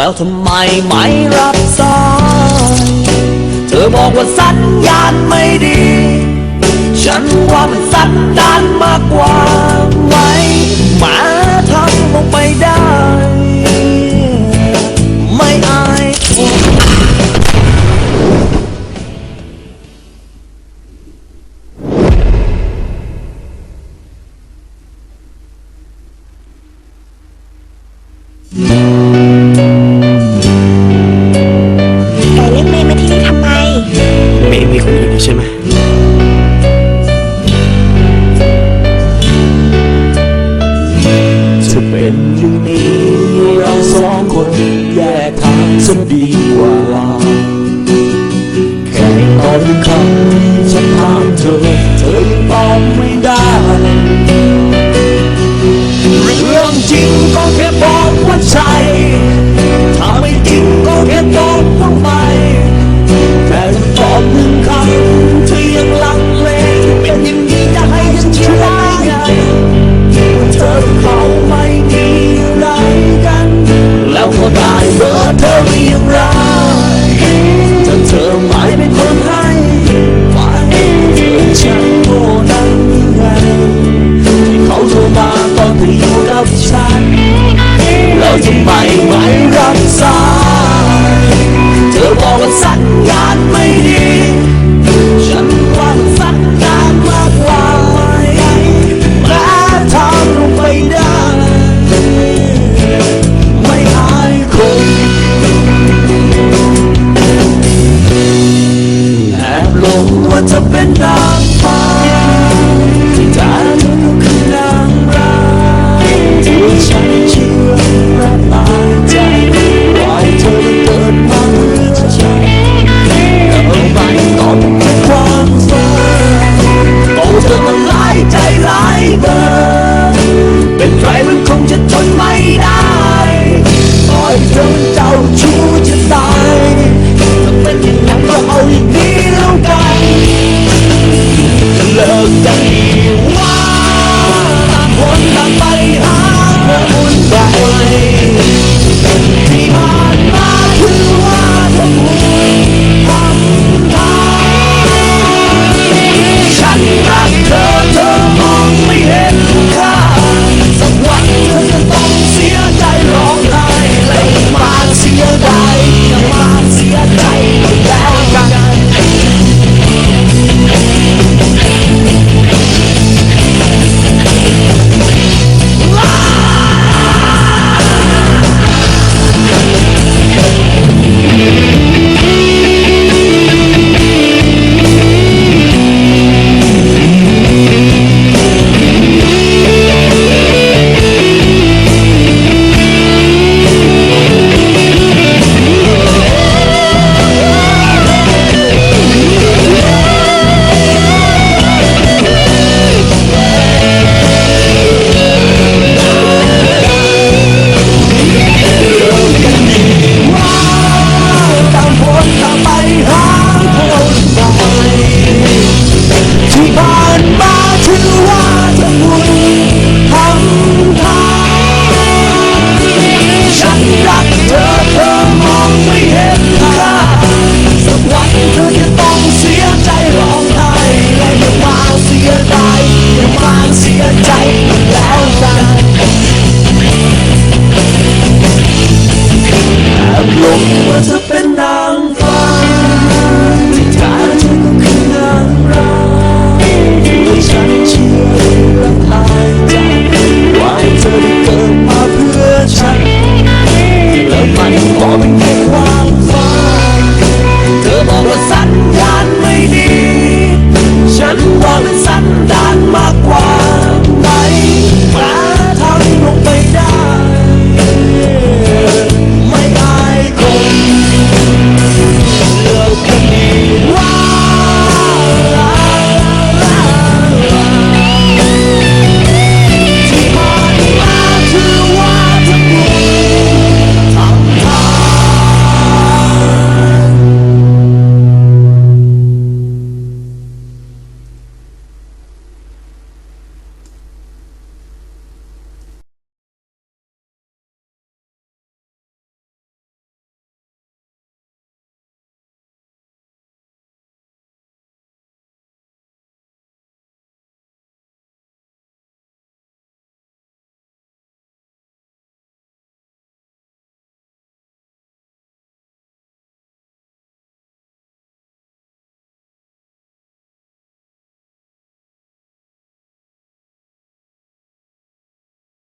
แล้วทำไมไม่รับสาย เธอบอกว่าสัญญาณไม่ดี ฉันว่ามันสัญญาณมากกว่าไหมมาทำลงไปได้ ไม่อายอืม จะดีกว่าแค่ตอนคำจะถามเธอ what's up and down.